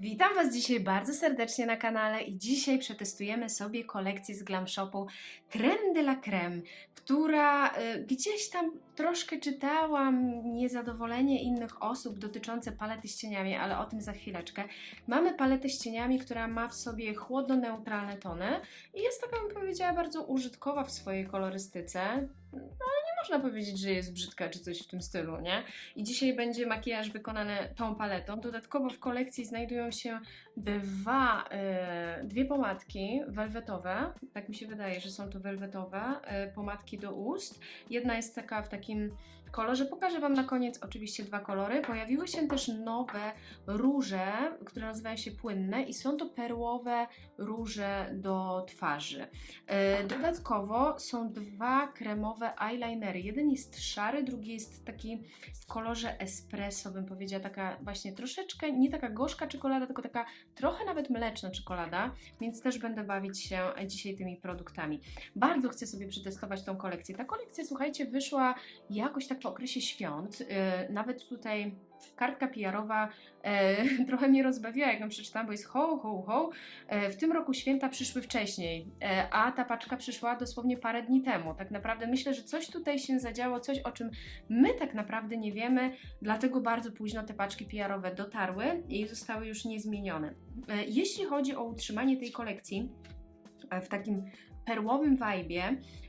Witam Was dzisiaj bardzo serdecznie na kanale i dzisiaj przetestujemy sobie kolekcję z Glam Shopu Creme de la Creme, która y, gdzieś tam troszkę czytałam niezadowolenie innych osób dotyczące palety z cieniami, ale o tym za chwileczkę. Mamy paletę z cieniami, która ma w sobie chłodno-neutralne tony i jest taka, bym powiedziała, bardzo użytkowa w swojej kolorystyce. No można powiedzieć, że jest brzydka czy coś w tym stylu, nie? I dzisiaj będzie makijaż wykonany tą paletą. Dodatkowo w kolekcji znajdują się dwa, e, dwie pomadki welwetowe. Tak mi się wydaje, że są to welwetowe e, pomadki do ust. Jedna jest taka w takim kolorze. Pokażę Wam na koniec oczywiście dwa kolory. Pojawiły się też nowe róże, które nazywają się płynne i są to perłowe róże do twarzy. E, Dodatkowo są dwa kremowe eyelinery. Jeden jest szary, drugi jest taki w kolorze espresso, bym powiedziała, taka właśnie troszeczkę, nie taka gorzka czekolada, tylko taka trochę nawet mleczna czekolada, więc też będę bawić się dzisiaj tymi produktami. Bardzo chcę sobie przetestować tą kolekcję. Ta kolekcja, słuchajcie, wyszła jakoś tak po okresie świąt. Yy, nawet tutaj kartka PR-owa e, trochę mnie rozbawiła, jak ją przeczytałam, bo jest ho, ho, ho. E, w tym roku święta przyszły wcześniej, e, a ta paczka przyszła dosłownie parę dni temu. Tak naprawdę myślę, że coś tutaj się zadziało, coś o czym my tak naprawdę nie wiemy, dlatego bardzo późno te paczki PR-owe dotarły i zostały już niezmienione. Jeśli chodzi o utrzymanie tej kolekcji w takim perłowym wajbie, E,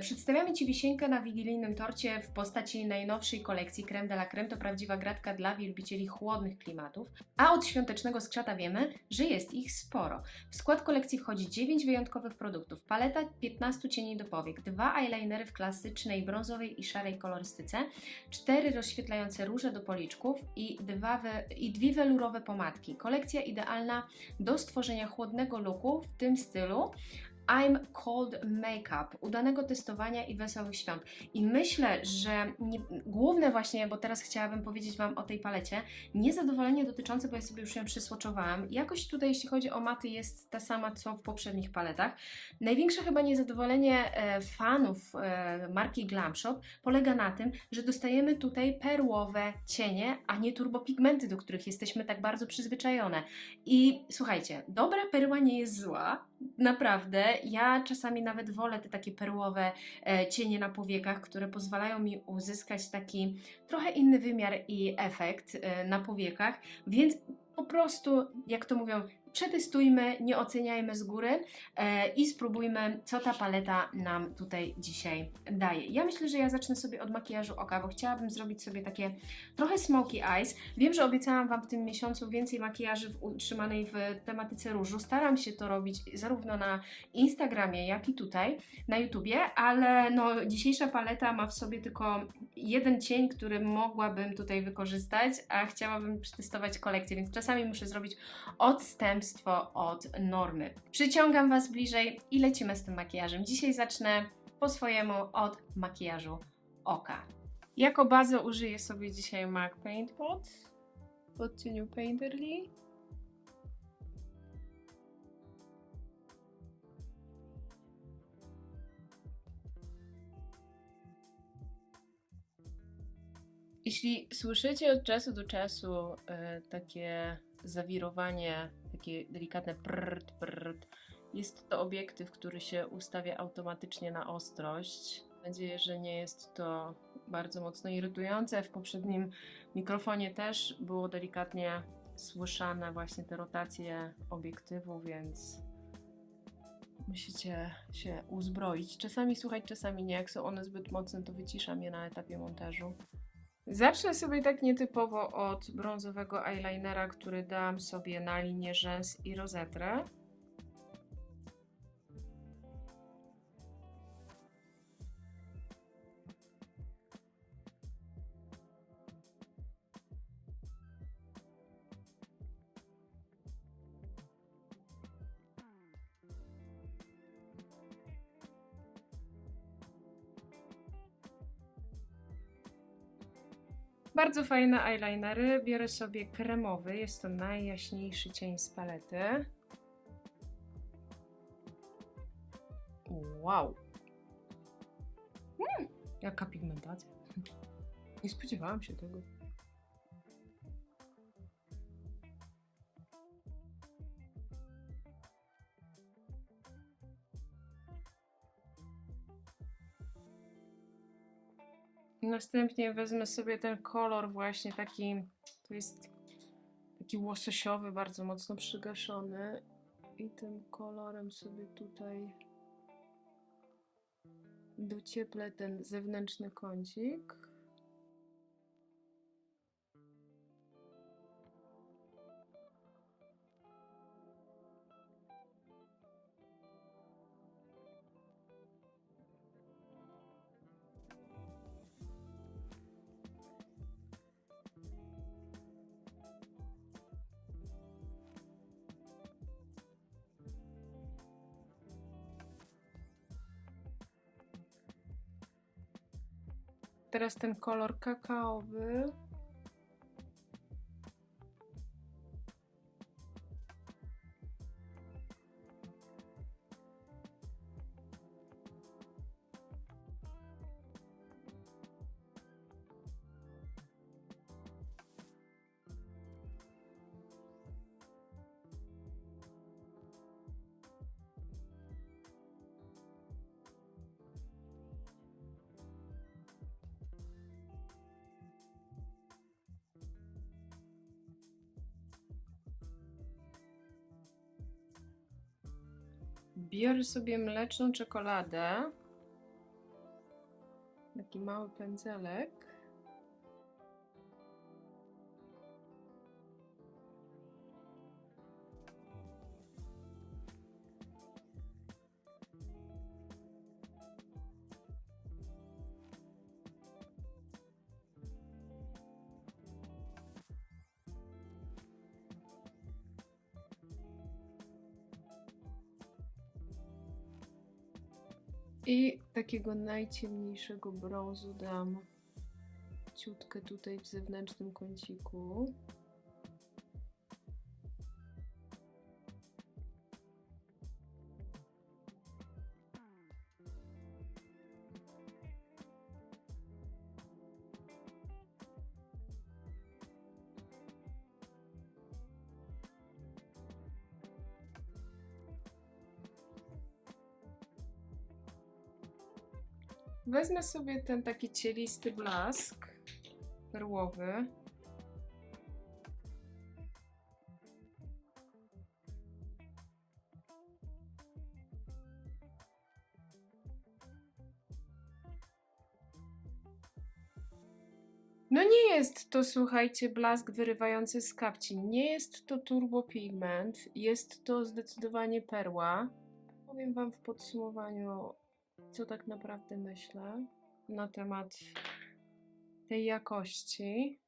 przedstawiamy Ci wisienkę na wigilijnym torcie w postaci najnowszej kolekcji Creme de la Creme. To prawdziwa gratka dla wielbicieli chłodnych klimatów. A od świątecznego skrzata wiemy, że jest ich sporo. W skład kolekcji wchodzi 9 wyjątkowych produktów. Paleta 15 cieni do powiek, dwa eyelinery w klasycznej brązowej i szarej kolorystyce, cztery rozświetlające róże do policzków i, dwa we, i dwie welurowe pomadki. Kolekcja idealna do stworzenia chłodnego looku w tym stylu, I'm Cold Makeup, udanego testowania i wesołych świąt. I myślę, że nie, główne właśnie, bo teraz chciałabym powiedzieć Wam o tej palecie, niezadowolenie dotyczące, bo ja sobie już ją przysłoczowałam. Jakość tutaj, jeśli chodzi o maty, jest ta sama, co w poprzednich paletach. Największe chyba niezadowolenie e, fanów e, marki Glam Shop polega na tym, że dostajemy tutaj perłowe cienie, a nie turbopigmenty, do których jesteśmy tak bardzo przyzwyczajone. I słuchajcie, dobra perła nie jest zła, naprawdę. Ja czasami nawet wolę te takie perłowe e, cienie na powiekach, które pozwalają mi uzyskać taki trochę inny wymiar i efekt e, na powiekach, więc po prostu, jak to mówią, przetestujmy, nie oceniajmy z góry e, i spróbujmy, co ta paleta nam tutaj dzisiaj daje. Ja myślę, że ja zacznę sobie od makijażu oka, bo chciałabym zrobić sobie takie trochę smoky eyes. Wiem, że obiecałam Wam w tym miesiącu więcej makijaży w, utrzymanej w tematyce różu. Staram się to robić zarówno na Instagramie, jak i tutaj na YouTubie, ale no, dzisiejsza paleta ma w sobie tylko jeden cień, który mogłabym tutaj wykorzystać, a chciałabym przetestować kolekcję, więc czasami muszę zrobić odstępstwo od normy. Przyciągam Was bliżej i lecimy z tym makijażem. Dzisiaj zacznę po swojemu od makijażu oka. Jako bazę użyję sobie dzisiaj MAC Paint Pot w odcieniu Painterly. Jeśli słyszycie od czasu do czasu e, takie zawirowanie, takie delikatne prrt, prrt, jest to obiektyw, który się ustawia automatycznie na ostrość. Mam nadzieję, że nie jest to bardzo mocno irytujące. W poprzednim mikrofonie też było delikatnie słyszane właśnie te rotacje obiektywu, więc musicie się uzbroić. Czasami słuchać, czasami nie. Jak są one zbyt mocne, to wyciszam je na etapie montażu. Zacznę sobie tak nietypowo od brązowego eyelinera, który dam sobie na linię rzęs i rozetrę. Bardzo fajne eyelinery. Biorę sobie kremowy. Jest to najjaśniejszy cień z palety. Wow. Mm, jaka pigmentacja. Nie spodziewałam się tego. Następnie wezmę sobie ten kolor właśnie taki, to jest taki łososiowy, bardzo mocno przygaszony i tym kolorem sobie tutaj docieplę ten zewnętrzny kącik. Teraz ten kolor kakaowy. Biorę sobie mleczną czekoladę. Taki mały pędzelek. Takiego najciemniejszego brązu dam ciutkę tutaj w zewnętrznym kąciku. Wezmę sobie ten taki cielisty blask perłowy. No nie jest to, słuchajcie, blask wyrywający z kapci. Nie jest to turbo pigment. Jest to zdecydowanie perła. Powiem Wam w podsumowaniu, co tak naprawdę myślę na temat tej jakości.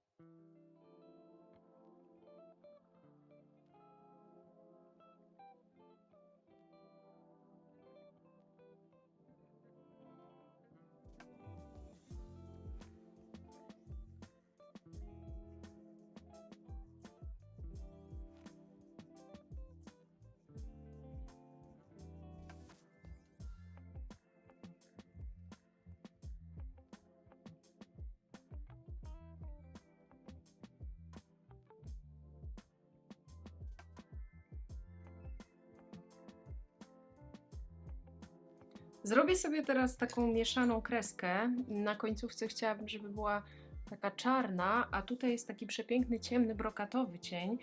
Zrobię sobie teraz taką mieszaną kreskę. Na końcówce chciałabym, żeby była taka czarna, a tutaj jest taki przepiękny, ciemny, brokatowy cień.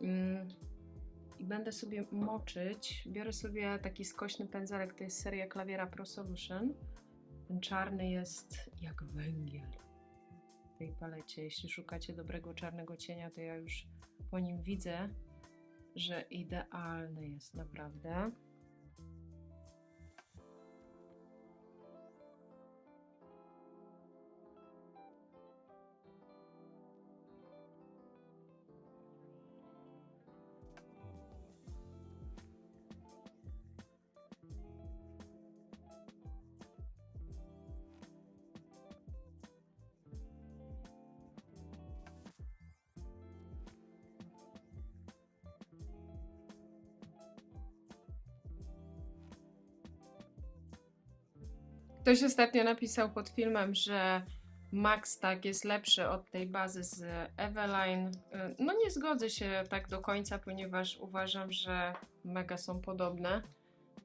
Mm, I będę sobie moczyć. Biorę sobie taki skośny pędzelek, to jest seria Klawiera Pro Solution. Ten czarny jest jak węgiel w tej palecie. Jeśli szukacie dobrego czarnego cienia, to ja już po nim widzę, że idealny jest naprawdę. Ktoś ostatnio napisał pod filmem, że Max tak jest lepszy od tej bazy z Eveline. Y, No nie zgodzę się tak do końca, ponieważ uważam, że mega są podobne.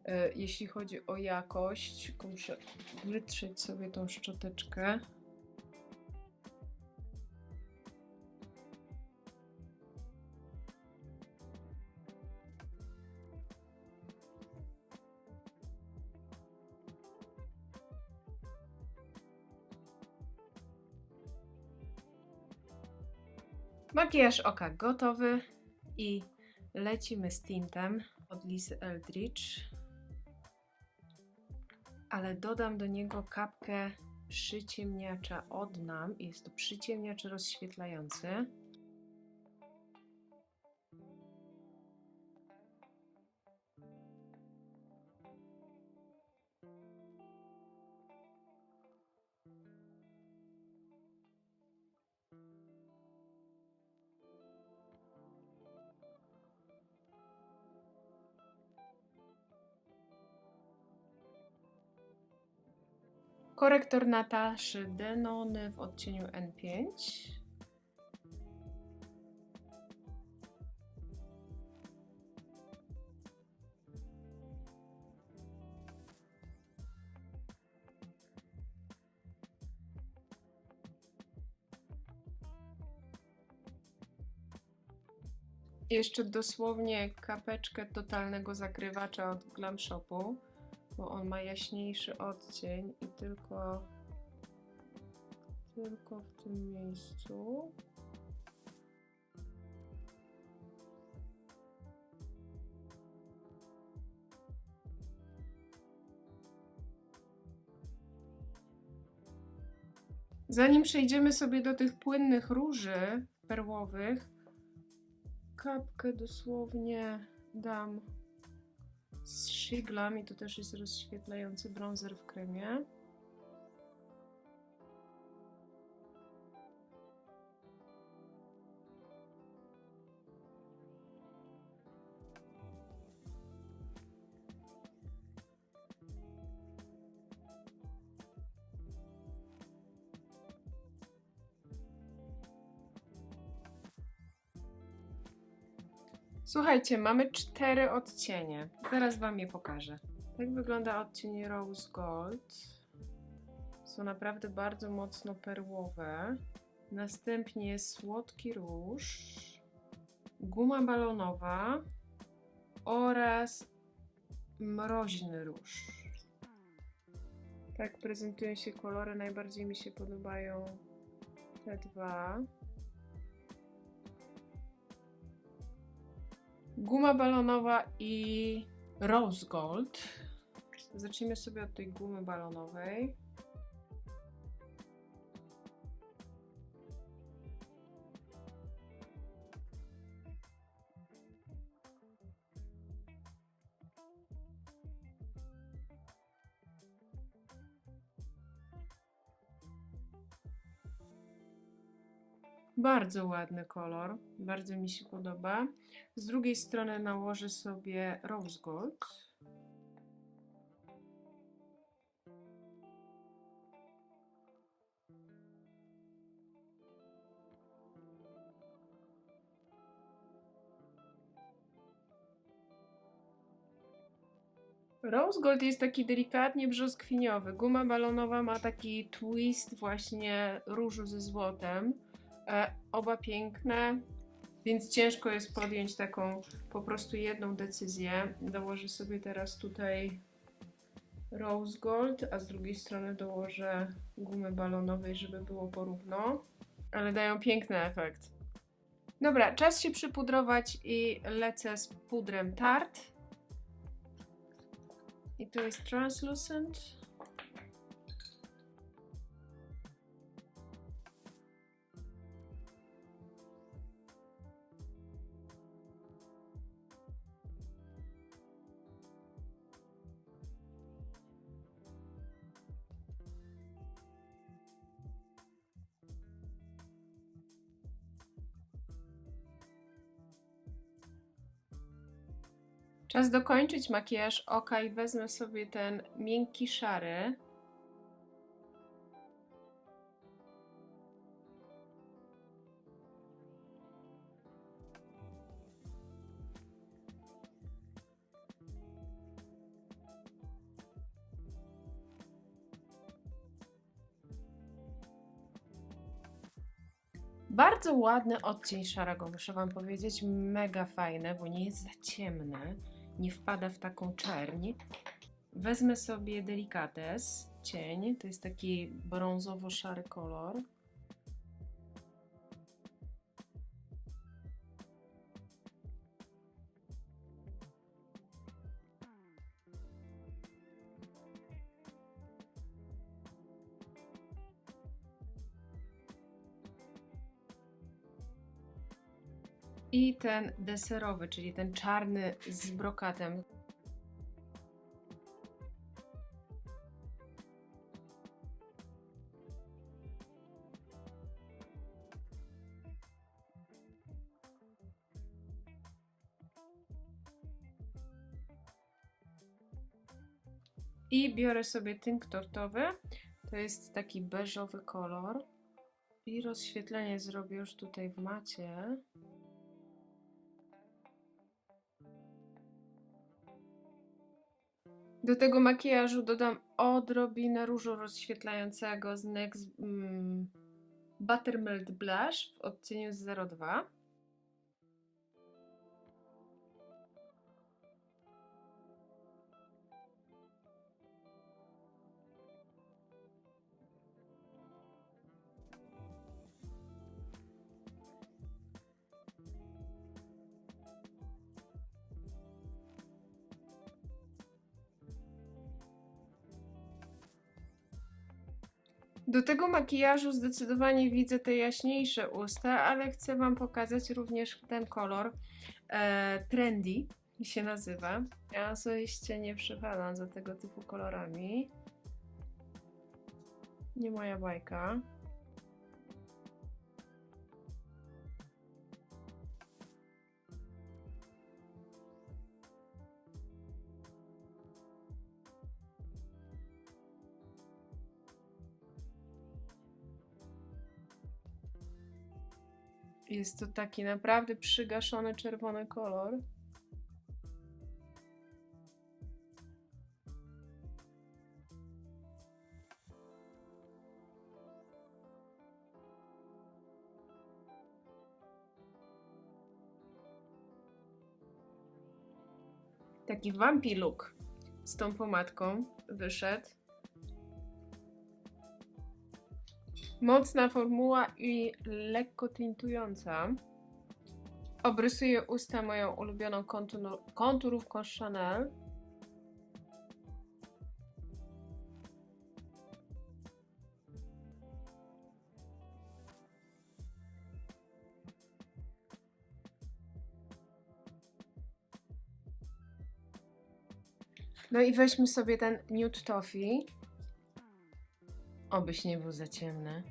Y, Jeśli chodzi o jakość, muszę wytrzeć sobie tą szczoteczkę. Makijaż oka gotowy i lecimy z tintem od Lisy Eldridge. Ale dodam do niego kapkę przyciemniacza od nam. Jest to przyciemniacz rozświetlający. Korektor Nataszy Denony w odcieniu N5. Jeszcze dosłownie kapeczkę totalnego zakrywacza od Glam Shopu bo on ma jaśniejszy odcień i tylko tylko w tym miejscu. Zanim przejdziemy sobie do tych płynnych róży perłowych, kapkę dosłownie dam z Shiglam i to też jest rozświetlający bronzer w kremie. Słuchajcie, mamy cztery odcienie. Zaraz Wam je pokażę. Tak wygląda odcień Rose Gold. Są naprawdę bardzo mocno perłowe. Następnie słodki róż, guma balonowa oraz mroźny róż. Tak prezentują się kolory. Najbardziej mi się podobają te dwa. Guma balonowa i rose gold. Zacznijmy sobie od tej gumy balonowej. Bardzo ładny kolor, bardzo mi się podoba. Z drugiej strony nałożę sobie rose gold. Rose Gold jest taki delikatnie brzoskwiniowy. Guma balonowa ma taki twist właśnie różu ze złotem. E, oba piękne, więc ciężko jest podjąć taką po prostu jedną decyzję. Dołożę sobie teraz tutaj rose gold, a z drugiej strony dołożę gumy balonowej, żeby było porówno. Ale dają piękny efekt. Dobra, czas się przypudrować i lecę z pudrem Tarte. I to jest translucent. Czas dokończyć makijaż oka i wezmę sobie ten miękki szary. Bardzo ładny odcień szarego, muszę Wam powiedzieć. Mega fajne, bo nie jest za ciemne, nie wpada w taką czerń. Wezmę sobie Delicates cień, to jest taki brązowo-szary kolor. Ten deserowy, czyli ten czarny z brokatem. I biorę sobie tynk tortowy. To jest taki beżowy kolor. I rozświetlenie zrobię już tutaj w macie. Do tego makijażu dodam odrobinę różu rozświetlającego z NYX mm, Buttermilk Blush w odcieniu 02. Do tego makijażu zdecydowanie widzę te jaśniejsze usta, ale chcę Wam pokazać również ten kolor e, Trendy się nazywa. Ja osobiście nie przypadam za tego typu kolorami. Nie moja bajka. Jest to taki naprawdę przygaszony czerwony kolor. Taki vampi look z tą pomadką wyszedł. Mocna formuła i lekko tintująca. Obrysuję usta moją ulubioną kontur konturówką Chanel. No i weźmy sobie ten Nude Toffee. Obyś nie był za ciemny.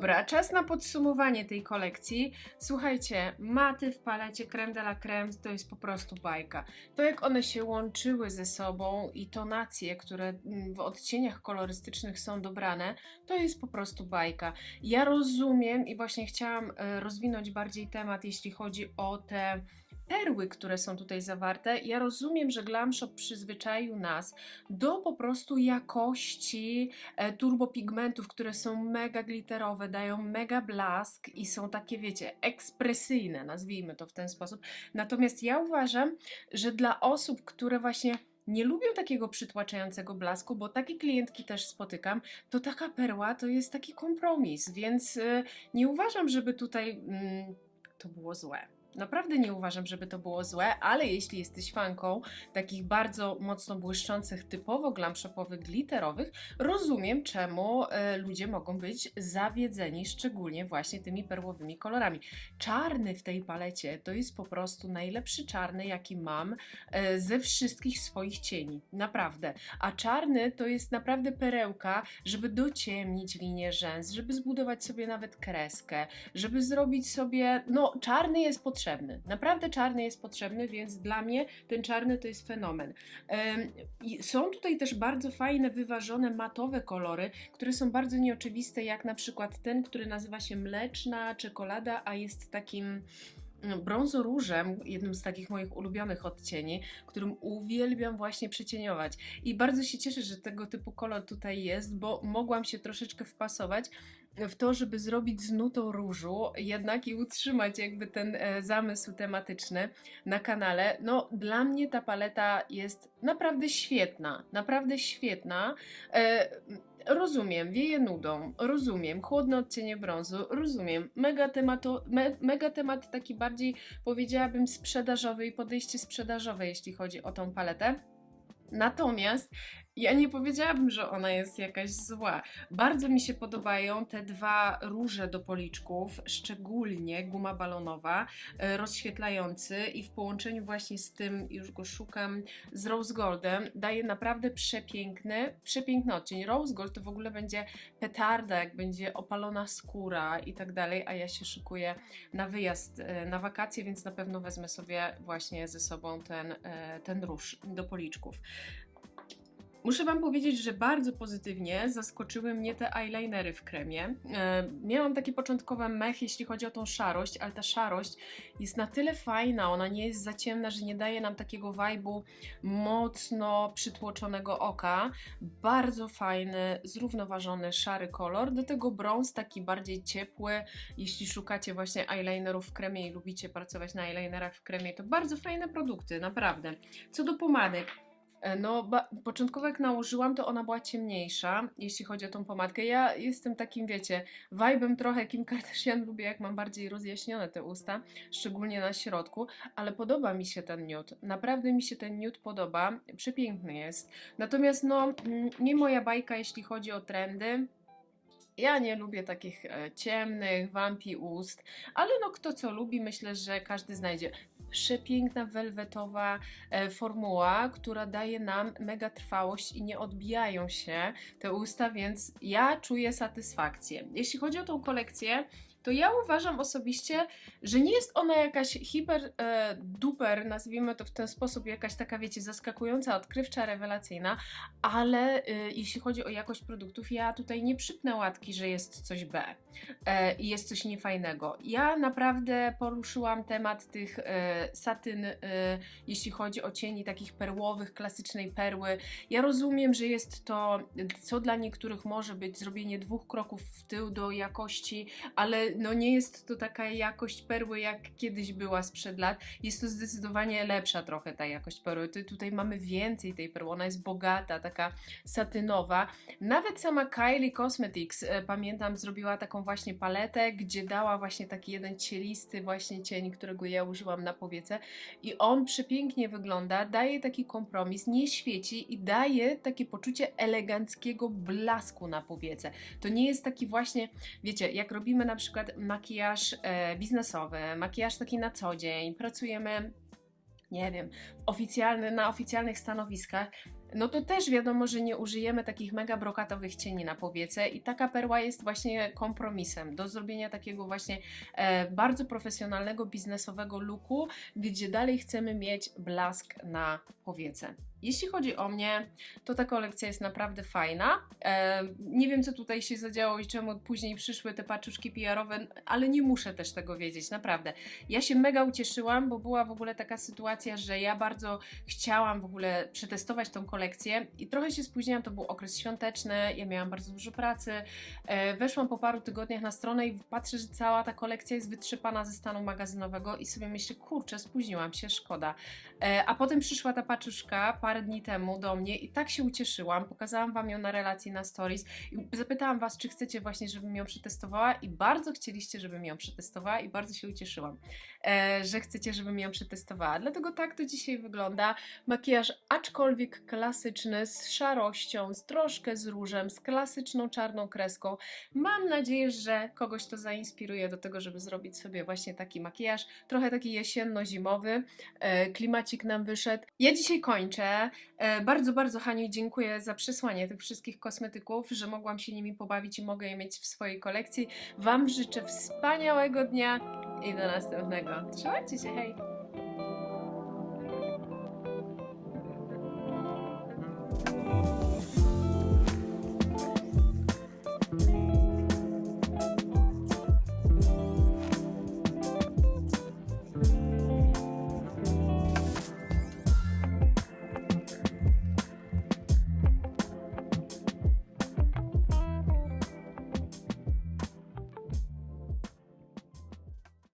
Dobra, czas na podsumowanie tej kolekcji. Słuchajcie, maty w palecie creme de la creme to jest po prostu bajka. To jak one się łączyły ze sobą i tonacje, które mm, w odcieniach kolorystycznych są dobrane, to jest po prostu bajka. Ja rozumiem i właśnie chciałam e, rozwinąć bardziej temat, jeśli chodzi o te perły, które są tutaj zawarte. Ja rozumiem, że Glam Shop przyzwyczaił nas do po prostu jakości e, turbopigmentów, które są mega glitterowe, dają mega blask i są takie, wiecie, ekspresyjne, nazwijmy to w ten sposób. Natomiast ja uważam, że dla osób, które właśnie nie lubią takiego przytłaczającego blasku, bo takie klientki też spotykam, to taka perła to jest taki kompromis, więc y, nie uważam, żeby tutaj mm, to było złe. Naprawdę nie uważam, żeby to było złe, ale jeśli jesteś fanką takich bardzo mocno błyszczących, typowo glam shopowych, glitterowych, rozumiem, czemu e, ludzie mogą być zawiedzeni, szczególnie właśnie tymi perłowymi kolorami. Czarny w tej palecie to jest po prostu najlepszy czarny, jaki mam e, ze wszystkich swoich cieni. Naprawdę. A czarny to jest naprawdę perełka, żeby dociemnić linię rzęs, żeby zbudować sobie nawet kreskę, żeby zrobić sobie. No, czarny jest potrzebny. Naprawdę czarny jest potrzebny, więc dla mnie ten czarny to jest fenomen. Są tutaj też bardzo fajne, wyważone, matowe kolory, które są bardzo nieoczywiste, jak na przykład ten, który nazywa się mleczna czekolada, a jest takim mm, brązoróżem, jednym z takich moich ulubionych odcieni, którym uwielbiam właśnie przycieniować. I bardzo się cieszę, że tego typu kolor tutaj jest, bo mogłam się troszeczkę wpasować w to, żeby zrobić z nutą różu, jednak i utrzymać jakby ten e, zamysł tematyczny na kanale. No, dla mnie ta paleta jest naprawdę świetna, naprawdę świetna. E, rozumiem, wieje nudą, rozumiem, chłodne odcienie brązu, rozumiem, mega, tematu, me, mega temat taki bardziej powiedziałabym sprzedażowy i podejście sprzedażowe, jeśli chodzi o tą paletę. Natomiast ja nie powiedziałabym, że ona jest jakaś zła. Bardzo mi się podobają te dwa róże do policzków, szczególnie guma balonowa, e, rozświetlający i w połączeniu właśnie z tym, już go szukam, z Rose Goldem, daje naprawdę przepiękny, przepiękny odcień. Rose Gold to w ogóle będzie petarda, jak będzie opalona skóra i tak dalej, a ja się szykuję na wyjazd, e, na wakacje, więc na pewno wezmę sobie właśnie ze sobą ten, e, ten róż do policzków. Muszę Wam powiedzieć, że bardzo pozytywnie zaskoczyły mnie te eyelinery w kremie. E, miałam takie początkowe mech, jeśli chodzi o tą szarość, ale ta szarość jest na tyle fajna, ona nie jest za ciemna, że nie daje nam takiego vibe'u mocno przytłoczonego oka. Bardzo fajny, zrównoważony, szary kolor. Do tego brąz taki bardziej ciepły. Jeśli szukacie właśnie eyelinerów w kremie i lubicie pracować na eyelinerach w kremie, to bardzo fajne produkty, naprawdę. Co do pomadek, No, ba- początkowo jak nałożyłam, to ona była ciemniejsza, jeśli chodzi o tą pomadkę. Ja jestem takim, wiecie, vibe'em trochę Kim Kardashian lubię, jak mam bardziej rozjaśnione te usta, szczególnie na środku, ale podoba mi się ten nude. Naprawdę mi się ten nude podoba, przepiękny jest. Natomiast no, mm, nie moja bajka, jeśli chodzi o trendy. Ja nie lubię takich e, ciemnych, wampi ust, ale no kto co lubi, myślę, że każdy znajdzie. Przepiękna, welwetowa e, formuła, która daje nam mega trwałość i nie odbijają się te usta, więc ja czuję satysfakcję. Jeśli chodzi o tą kolekcję, to ja uważam osobiście, że nie jest ona jakaś hiper e, duper, nazwijmy to w ten sposób, jakaś taka, wiecie, zaskakująca, odkrywcza, rewelacyjna, ale e, jeśli chodzi o jakość produktów, ja tutaj nie przypnę łatki, że jest coś B e, i jest coś niefajnego. Ja naprawdę poruszyłam temat tych e, satyn, e, jeśli chodzi o cieni takich perłowych, klasycznej perły. Ja rozumiem, że jest to, co dla niektórych może być zrobienie dwóch kroków w tył do jakości, ale no nie jest to taka jakość perły, jak kiedyś była sprzed lat. Jest to zdecydowanie lepsza trochę ta jakość perły. Tu, tutaj mamy więcej tej perły, ona jest bogata, taka satynowa. Nawet sama Kylie Cosmetics, e, pamiętam, zrobiła taką właśnie paletę, gdzie dała właśnie taki jeden cielisty właśnie cień, którego ja użyłam na powiece i on przepięknie wygląda, daje taki kompromis, nie świeci i daje takie poczucie eleganckiego blasku na powiece. To nie jest taki właśnie, wiecie, jak robimy na przykład makijaż e, biznesowy, makijaż taki na co dzień, pracujemy nie wiem, oficjalny, na oficjalnych stanowiskach, no to też wiadomo, że nie użyjemy takich mega brokatowych cieni na powiece i taka perła jest właśnie kompromisem do zrobienia takiego właśnie e, bardzo profesjonalnego, biznesowego looku, gdzie dalej chcemy mieć blask na powiece. Jeśli chodzi o mnie, to ta kolekcja jest naprawdę fajna. E, nie wiem, co tutaj się zadziało i czemu później przyszły te paczuszki PR-owe, ale nie muszę też tego wiedzieć, naprawdę. Ja się mega ucieszyłam, bo była w ogóle taka sytuacja, że ja bardzo chciałam w ogóle przetestować tą kolekcję i trochę się spóźniłam, to był okres świąteczny, ja miałam bardzo dużo pracy. E, weszłam po paru tygodniach na stronę i patrzę, że cała ta kolekcja jest wytrzepana ze stanu magazynowego i sobie myślę, kurczę, spóźniłam się, szkoda. E, a potem przyszła ta paczuszka parę dni temu do mnie i tak się ucieszyłam. Pokazałam Wam ją na relacji na stories i zapytałam Was, czy chcecie właśnie, żebym ją przetestowała i bardzo chcieliście, żebym ją przetestowała i bardzo się ucieszyłam, e, że chcecie, żebym ją przetestowała. Dlatego tak to dzisiaj wygląda. Makijaż aczkolwiek klasyczny, z szarością, z troszkę z różem, z klasyczną czarną kreską. Mam nadzieję, że kogoś to zainspiruje do tego, żeby zrobić sobie właśnie taki makijaż, trochę taki jesienno-zimowy. E, klimacik nam wyszedł. Ja dzisiaj kończę. E, bardzo, bardzo Hani dziękuję za przesłanie tych wszystkich kosmetyków, że mogłam się nimi pobawić i mogę je mieć w swojej kolekcji. Wam życzę wspaniałego dnia i do następnego. Trzymajcie się, hej!